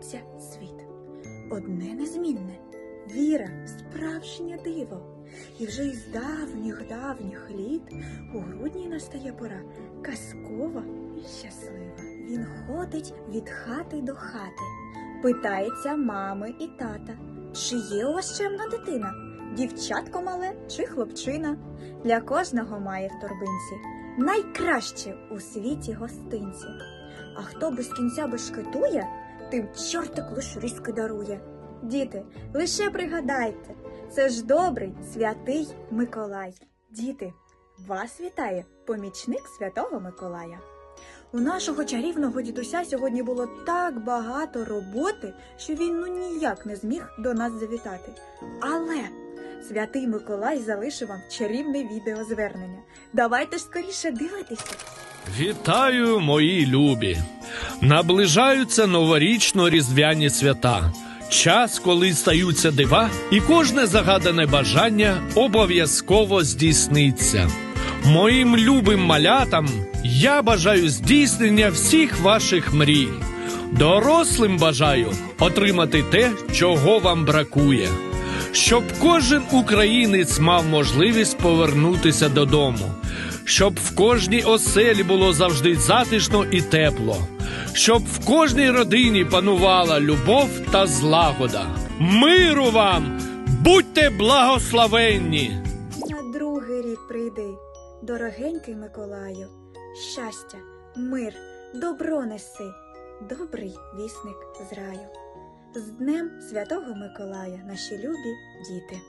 змінюється світ. Одне незмінне віра, справжнє диво. І вже із давніх-давніх літ у грудні настає пора казкова і щаслива. Він ходить від хати до хати, питається мами і тата, чи є у вас чемна дитина, дівчатко мале чи хлопчина. Для кожного має в торбинці найкраще у світі гостинці. А хто без кінця бешкетує, тим чортик лиш різки дарує. Діти, лише пригадайте, це ж добрий святий Миколай. Діти, вас вітає помічник святого Миколая. У нашого чарівного дідуся сьогодні було так багато роботи, що він ну ніяк не зміг до нас завітати. Але святий Миколай залишив вам чарівне відеозвернення. Давайте ж скоріше дивитися. Вітаю, мої любі! Наближаються новорічно-різдвяні свята. Час, коли стаються дива, і кожне загадане бажання обов'язково здійсниться. Моїм любим малятам я бажаю здійснення всіх ваших мрій. Дорослим бажаю отримати те, чого вам бракує, щоб кожен українець мав можливість повернутися додому, щоб в кожній оселі було завжди затишно і тепло, щоб в кожній родині панувала любов та злагода. Миру вам! Будьте благословенні! На другий рік прийди, дорогенький Миколаю, щастя, мир, добро неси, добрий вісник з раю. З Днем Святого Миколая, наші любі діти.